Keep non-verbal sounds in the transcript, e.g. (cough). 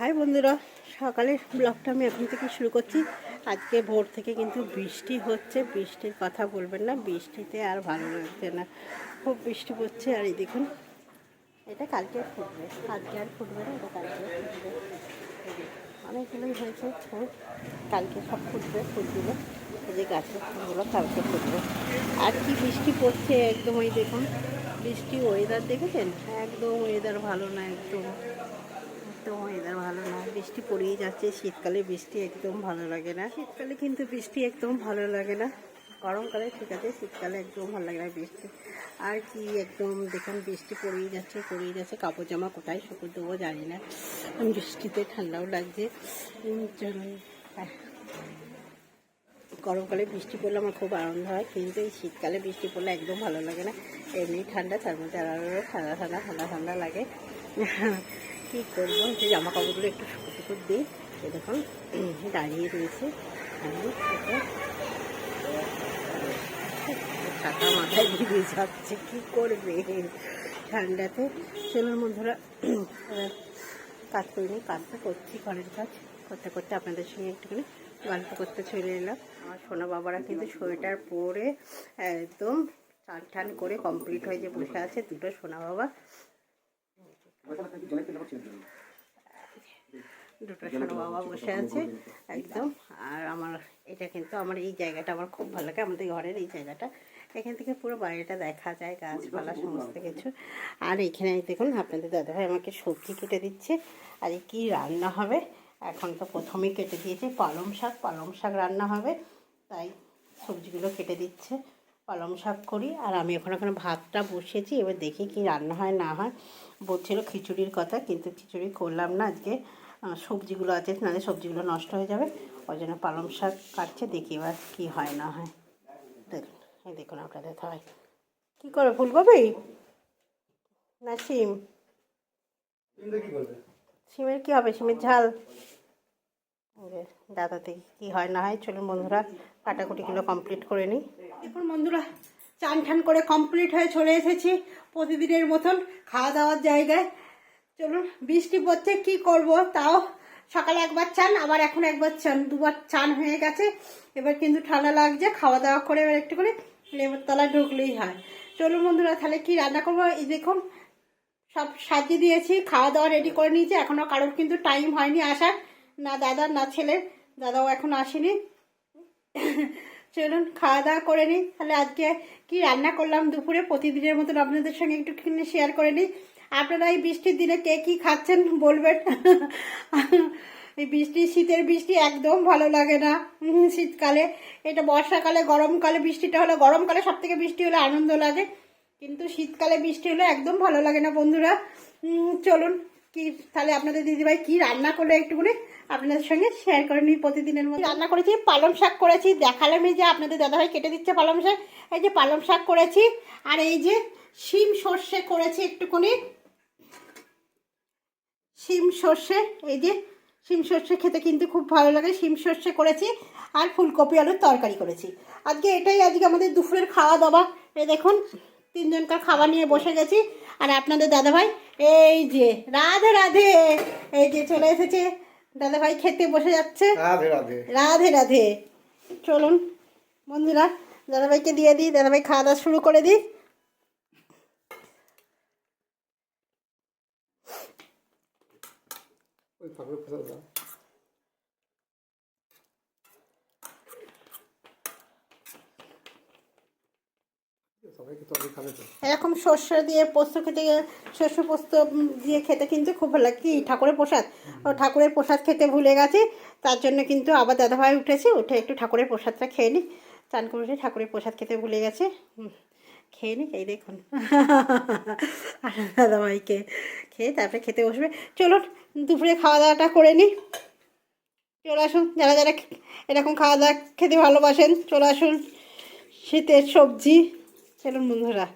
High বন্ধুরা, সকালের ব্লগটা আমি এখন থেকে শুরু করছি। আজকে ভোর থেকে কিন্তু বৃষ্টি হচ্ছে, বৃষ্টির কথা বলবেন না, বৃষ্টিতে আর ভালো লাগছে না। খুব বৃষ্টি পড়ছে, আর এই দেখুন, এটা কালকে ফুটবে, আজকে আর ফুটবে না, এটা কালকে ফুটবে। অনেকগুলোই হয়েছে কালকে সব ফুটবে ফুলগুলো এই যে গাছের ফুলগুলো কালকে ফুটবে। আর কি বৃষ্টি পড়ছে একদম ওই দেখুন, বৃষ্টি ওয়েদার দেখেছেন? একদম ওয়েদার ভালো না, একদম। একদম ওয়েদার ভালো না, বৃষ্টি পড়েই যাচ্ছে, শীতকালে বৃষ্টি একদম ভালো লাগে না। শীতকালে কিন্তু বৃষ্টি একদম ভালো লাগে না। গরমকালে ঠিক আছে, শীতকালে একদম ভালো লাগে না বৃষ্টি। আর কি একদম দেখুন, বৃষ্টি পড়েই যাচ্ছে পড়েই যাচ্ছে, কাপড় জামা কোথায় শুকুর দেবো জানি না। বৃষ্টিতে ঠান্ডাও লাগছে। গরমকালে বৃষ্টি পড়লে আমার খুব আনন্দ হয়, কিন্তু এই শীতকালে বৃষ্টি পড়লে একদম ভালো লাগে না। এমনি ঠান্ডা, তার মধ্যে আরও ঠান্ডা ঠান্ডা ঠান্ডা ঠান্ডা লাগে। কী করব? যে জামা কাপড়গুলো একটু শুকো শুকো দিই। এরকম দাঁড়িয়ে রয়েছে। আমি ছাতা মাথায় দিয়ে যাচ্ছে, কী করবে? ঠান্ডাতে চলুন বন্ধুরা কাজ করিনি কাজটা করছি, ঘরের কাজ করতে করতে আপনাদের সঙ্গে একটুখানি গল্প করতে চলে এলাম। আমার সোনা বাবারা কিন্তু সোয়েটার পরে একদম টান টান করে কমপ্লিট হয়ে যে বসে আছে, দুটো সোনা বাবা দুটো সোনা বাবা বসে আছে, একদম। আর আমার, এটা কিন্তু আমার এই জায়গাটা আমার খুব ভালো লাগে, আমাদের ঘরের এই জায়গাটা। এখান থেকে পুরো বাড়িটা দেখা যায়, গাছপালা সমস্ত কিছু। আর এখানে দেখুন, আপনাদের দাদাভাই আমাকে সবজি কেটে দিচ্ছে। আর কী রান্না হবে? এখন তো প্রথমেই কেটে দিয়েছে, পালং শাক পালং শাক রান্না হবে, তাই সবজিগুলো কেটে দিচ্ছে। পালং শাক করি আর আমি এখন ওখানে ভাতটা বসিয়েছি এবার দেখি কি রান্না হয় না হয়। বলছিল খিচুড়ির কথা কিন্তু খিচুড়ি করলাম না আজকে। সবজিগুলো আছে নাহলে সবজিগুলো নষ্ট হয়ে যাবে ওই জন্য পালং শাক কাটছে দেখি এবার কী হয় না হয়। দেখুন এই দেখুন আপনাদের হয় কী করে ফুলকপি? না সিম সিমের কী হবে? সিমের ঝাল? এই যে দাদা দেখি কী হয় না হয়, চলুন বন্ধুরা, কাটাকুটিগুলো কমপ্লিট করে নিই। এখন বন্ধুরা চান ঠান করে কমপ্লিট হয়ে চলে এসেছি প্রতিদিনের মতন খাওয়া দাওয়ার জায়গায়। চলুন, বৃষ্টি পড়ছে, কি করব? তাও সকালে একবার চান, আবার এখন একবার চান। দুবার চান হয়ে গেছে, এবার কিন্তু ঠান্ডা লাগছে খাওয়া দাওয়া করে এবার একটু করে লেবুর তলায় ঢুকলেই হয়। চলুন বন্ধুরা, তাহলে কি রান্না করব? এই দেখুন, সব সাজিয়ে দিয়েছি খাওয়া দাওয়া রেডি করে নিয়েছি এখনও কারোর কিন্তু টাইম হয়নি আসার। না দাদার না ছেলের দাদাও এখন আসেনি। চলুন, খাওয়া দাওয়া করে নিই। তাহলে আজকে কি রান্না করলাম দুপুরে? প্রতিদিনের মতন আপনাদের সঙ্গে একটুখানি শেয়ার করে নিই। আপনারা এই বৃষ্টির দিনে কে কী খাচ্ছেন বলবেন? এই বৃষ্টি, শীতের বৃষ্টি একদম ভালো লাগে না। শীতকালে। এটা বর্ষাকালে, গরমকালে বৃষ্টিটা হলে, গরমকালে সব থেকে বৃষ্টি হলে আনন্দ লাগে। কিন্তু শীতকালে বৃষ্টি হলে একদম ভালো লাগে না বন্ধুরা। চলুন। কি, তাহলে আপনাদের দিদিভাই কি রান্না করলে একটুখানি আপনাদের সঙ্গে শেয়ার করে নিই প্রতিদিনের মধ্যে রান্না করেছি, পালং শাক করেছি দেখালামই যে আপনাদের দাদাভাই কেটে দিচ্ছে পালং শাক, এই যে পালং শাক করেছি, আর এই যে শিম সর্ষে করেছি একটুখানি। শিম সর্ষে, এই যে শিম সর্ষে খেতে কিন্তু খুব ভালো লাগে, শিম সর্ষে করেছি, আর ফুলকপি আলুর তরকারি করেছি। আজকে এটাই আজকে আমাদের দুপুরের খাওয়া দাওয়া। এই দেখুন, তিনজনকার খাবার নিয়ে বসে গেছি আর আপনাদের দাদাভাই এই যে রাধে রাধে এই যে চলে এসেছে। দাদাভাই খেতে বসে যাচ্ছে। রাধে রাধে। রাধে রাধে। চলুন বন্ধুরা দাদাভাইকে দিয়ে দিই দাদাভাই খাওয়া দাওয়া শুরু করে দিই। ওই ফাঁকড়ে ফেলে দাও সবাইকে তো আমি খাবে তো এরকম শস্য দিয়ে পোস্ত খেতে শস্য পোস্ত দিয়ে খেতে কিন্তু খুব ভালো লাগে। কি, ঠাকুরের প্রসাদ? ও ঠাকুরের প্রসাদ খেতে ভুলে গেছি। তার জন্য কিন্তু আবার দাদাভাই উঠেছে, উঠে একটু ঠাকুরের প্রসাদটা খেয়ে নিই। চান করে ঠাকুরের প্রসাদ খেতে ভুলে গেছে। খেয়ে নিই এই দেখুন। (laughs) আর দাদাভাইকে খেয়ে তারপরে খেতে বসবে। চলুন, দুপুরে খাওয়া দাওয়াটা করে নিই। চলে আসুন, যারা যারা এরকম খাওয়া দাওয়া খেতে ভালোবাসেন, চলে আসুন। শীতের সবজি। চলুন বন্ধুরা